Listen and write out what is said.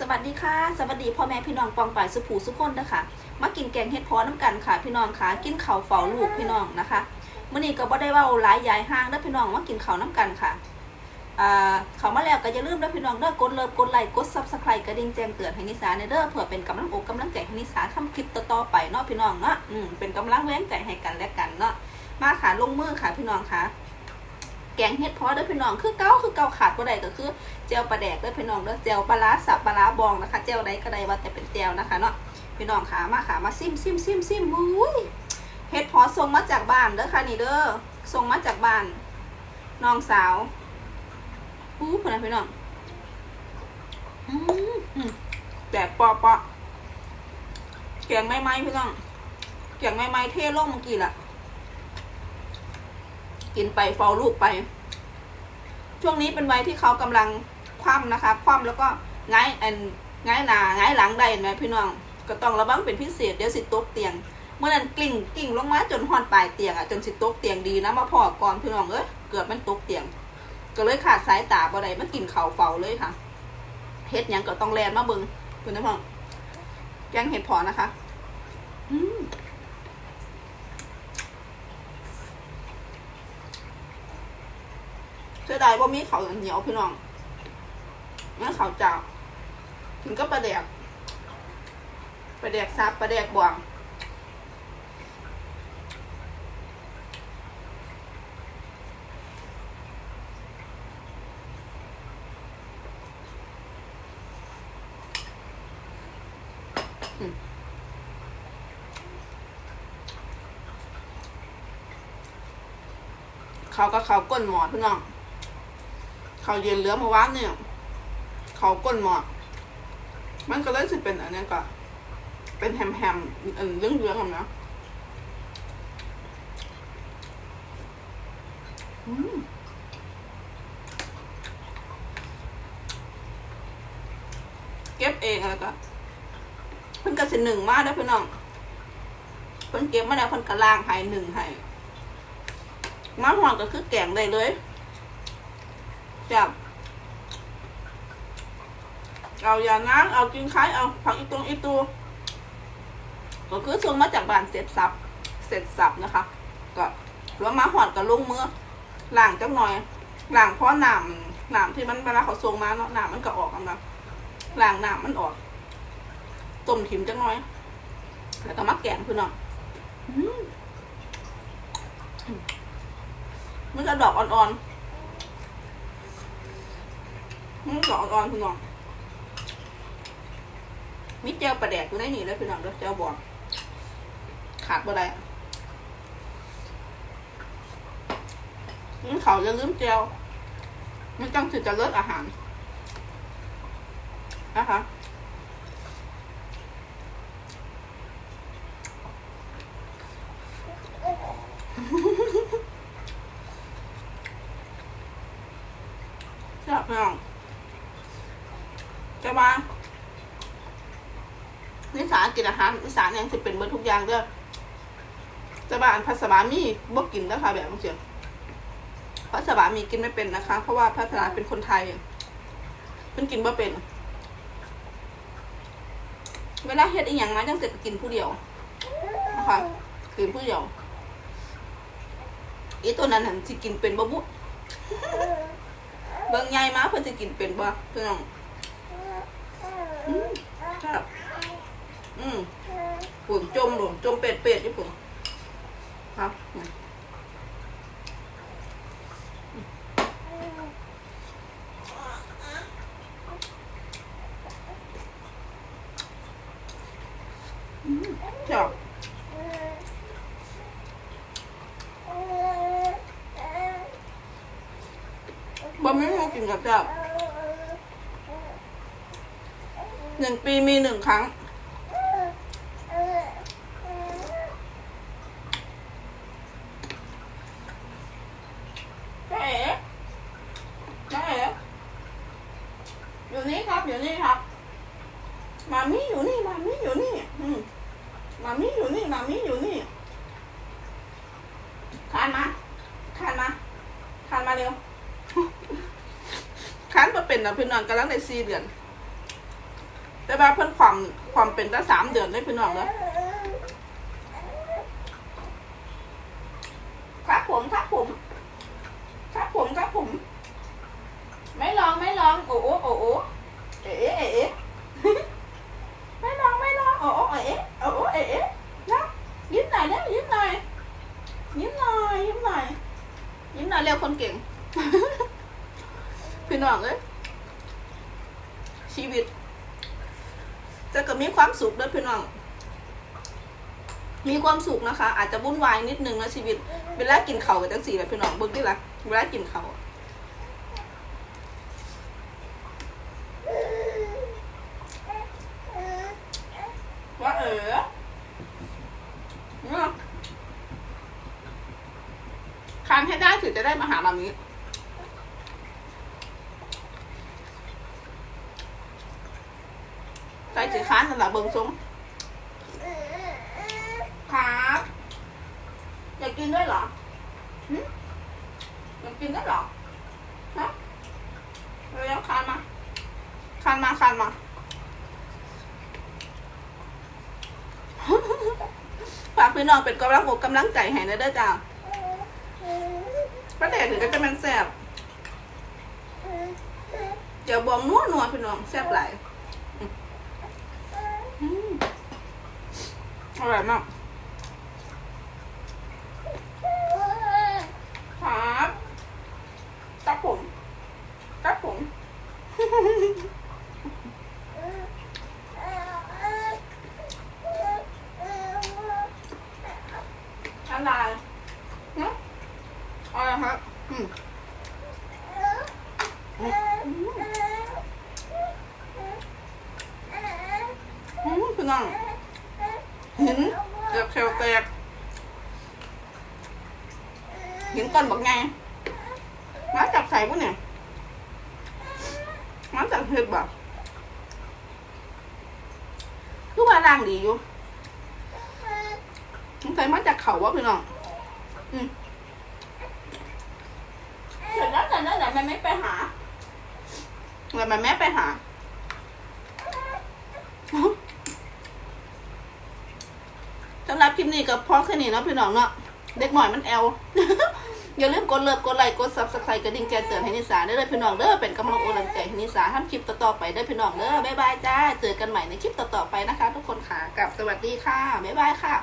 สวัสดีค่ะ สวัสดีพ่อแม่พี่น้องปองป่ายสุผูสุคนนะคะมากินแกงเห็ดพอน้ำกันค่ะ พี่น้องค่ะกินข้าเฝ้าลูกพี่น้องนะคะมื้อนี้ก็บ่ได้ว่าหลายยายห้างเด้อพี่น้องมากินข้าน้ำกันค่ะอ่าเขามาแล้วก็อย่าลืมเด้พี่น้องเด้อกดเลิฟกดไลค์กดซับสไครต์กระดิ่งแจ้งเตือนให้นิสาในเด้อเพื่อเป็นกำลังอกกำลังใจให้นิสาทำคลิปต่อๆไปเนาะพี่น้องเนาะเป็นกำลังแรงใจให้กันและกันเนาะมาค่ะลงมือค่ะพี่น้องค่ะ แกงเห็ดเพอเด้อพี่น้องคือเก้าคือเก้าขาดบ่ได้ก็คือเจลปลาแดกเด้อพี่น้องเด้อเจลปลาร้าสับปลาร้าบองนะคะเจลใดก็ได้ว่าแต่เป็นเจลนะคะเนาะพี่น้องขามาขามาซิมซิมซิมซิมอุ้ยเห็ดเพอส่งมาจากบ้านเด้อค่ะนี่เด้อส่งมาจากบ้านน้องสาวอู้พนันพี่น้องอืมอืมแตกปอปอแกงไม่ไหมพี่น้องแกงไม่ไหมเท่ลงเมื่อกี้ล่ะ กินไปเฝ้าลูกไป ช่วงนี้เป็นวัยที่เขากำลังคว่ำนะคะ คว่ำแล้วก็ง่ายอันง่ายหนาง่ายหลังได้เห็นไหมพี่น้อง ก็ต้องระวังเป็นพิเศษเดี๋ยวสิตกเตียง เมื่อนั้นกลิ่งกลิ่งลงมาจนหอนปลายเตียงอะจนสิตกเตียงดีนะมาพอก่อนพี่น้องเอ้ยเกือบมันตกเตียง ก็เลยขาดสายตาบ่ได้มันกินเข่าเฝ้าเลยค่ะเฮ็ดยังก็ต้องแลนมาเบิงคุณนะพ่อแกงเห็ดพอนะคะ อืม เสียดายว่ามีเขาเหนียวพี่น้องงั้นเขาเจ้า ถึงก็ประแดกประแดกซับประแดกบวงเขาก็เขาก้นหมอพี่น้อง เขาเย็นเหลือเมื่อวานเนี่ย เขาก้นหมอดมันก็เลยสิเป็นอันนี้ก็ เป็นแฮมแฮมๆเรื่องเรื่องๆนะอืมเก็บเองอะไรก็เพิ่นก็สิหนึ่งมาแล้วพี่น้องเพิ่นเก็บมาแล้วเพิ่นก็ล่างให้หนึ่งให้มาหอดก็คือแกงได้เลย จับ เอาอย่างงั้นเอากินคล้ายเอาผักอีตรงอีตูก็คือส่งมาจากบ้านเสร็จสับเสร็จสับนะคะ ก็แล้วมาหอดกับลุงมือล้างจังหน่อยล้างเพราะน้ำน้ำที่มันเวลาเขาส่งมาเนาะหน้ำมันก็ออกกันนะล้างน้ำมันออกต้มถิ่มจังหน่อย แล้วก็มาแกงคือเนาะมมันจะดอกอ่อนๆ อืมดอกอ่อนคุณน้องมิเจลประแดกอยู่ในนี่เลยพี่น้องเด้อเจลบอก ขาดบ่ได้เขาจะลืมเจลมันจังสิจะเลิกอาหารนะคะจับพี่น้อง จะมา นิสากินอาหารนิสานยังสิเป็นเบอร์ทุกอย่างเด้อจะบ้านภาษาบามีบ่กินนะคะแบบเสียภาษาบามีกินไม่เป็นนะคะ เพราะว่าภาษาบาเป็นคนไทยเพิ่นกินบ่เป็น เวลาเฮ็ดอีหยังมาจังสิก็กินผู้เดียวนะคะกินผู้เดียวอีตัวนั้นน่ะสิกินเป็นบ่บุเบิ่งใหญ่มาเพิ่นสิกินเป็นบ่พิ่น้องครับ อืมปุ่นจมหลงจมเป็ดเป็ดที่ปุ่นครับจับบะหมี่ให้กินกับจับหนึ่งปีมีหนึ่งครั้ง เจ๊เจ๊อยู่นี่ครับ อยู่นี่ครับ มามี่อยู่นี่มามี่อยู่นี่อืมมามี่อยู่นี่มามี่อยู่นี่คานมาคานมาคานมาเร็วคานมาเป็นนะพี่น้องกำลังในสี่เดือน แต่ว่าเพิ่นความความเป็นตั้งสามเดือนได้พี่น้องเลยครับผมครับผมครับผมครับผม ไม่ลองไม่ลองโอ้โอ้โอ้โอ้เอ๋เอ๋เอ๋เอ๋ ไม่ลองไม่ลองโอ้โอ้เอ๋เอ๋โอ้โอ้เอ๋เอ๋นะยิ้มหน่อยเร็วยิ้มหน่อยยิ้มหน่อยยิ้มหน่อยยิ้มหน่อยเร็วคนเก่ง พี่น้องเอ้ยชีวิต แต่ก็มีความสุขด้วยพี่น้อง มีความสุขนะคะ อาจจะวุ่นวายนิดนึงนะชีวิต เวลากินเขากับจังสี่แบบพี่น้องเบิ่งดิละเวลากินเขาว่าเออเนี่ยคานให้ได้ถึงจะได้มาหามามีใจจืด ค้านสำหรับเบิงซุ้มครับอยากกินด้วยเหรออยากกินด้วยเหรอฮะเร็วๆคานมาคานมาคานมาฝากพี่น้องเป็นกำลังอกกำลังใจให้นะเด้อจ้าประเด็นถึงก็จะมันแซบเดี๋ยวบองนัวนัวพี่น้องแซ่บหลายอืม อร่อยมากครับตับผมตับผมอะไรเนาะอะไรครับอืมอืมพี่น้อง หินเกือบเซลแตกหินก้อนบอกไงมาจับใส่ปะเนี่ยมาจับเห็ดบ่คือว่าล่างดีอยู่สงสัยมาจากเขาวะพี่น้องอืมเสร็จแล้วเสร็จแล้วเดี๋ยวแม่ไม่ไปหาเดี๋ยวแม่แม่ไปหาำหรับคลิปนี้กับพ่อแค่นี้เนาะพี่น้องเนาะเด็กหน่อยมันแอลอย่าลืมกดเลิฟกดไลค์กดซับสไครต์กระดิ่งแจ้งเตือนให้นิสาได้เลยพี่น้องเด้อเป็นกำลังอลังใจให้นิสาทำคลิปต่อๆไปได้พี่น้องเด้อบ๊ายบายจ้าเจอกันใหม่ในคลิปต่อๆไปนะคะ ทุกคนค่ะกับสวัสดีค่ะบ๊ายบายค่ะ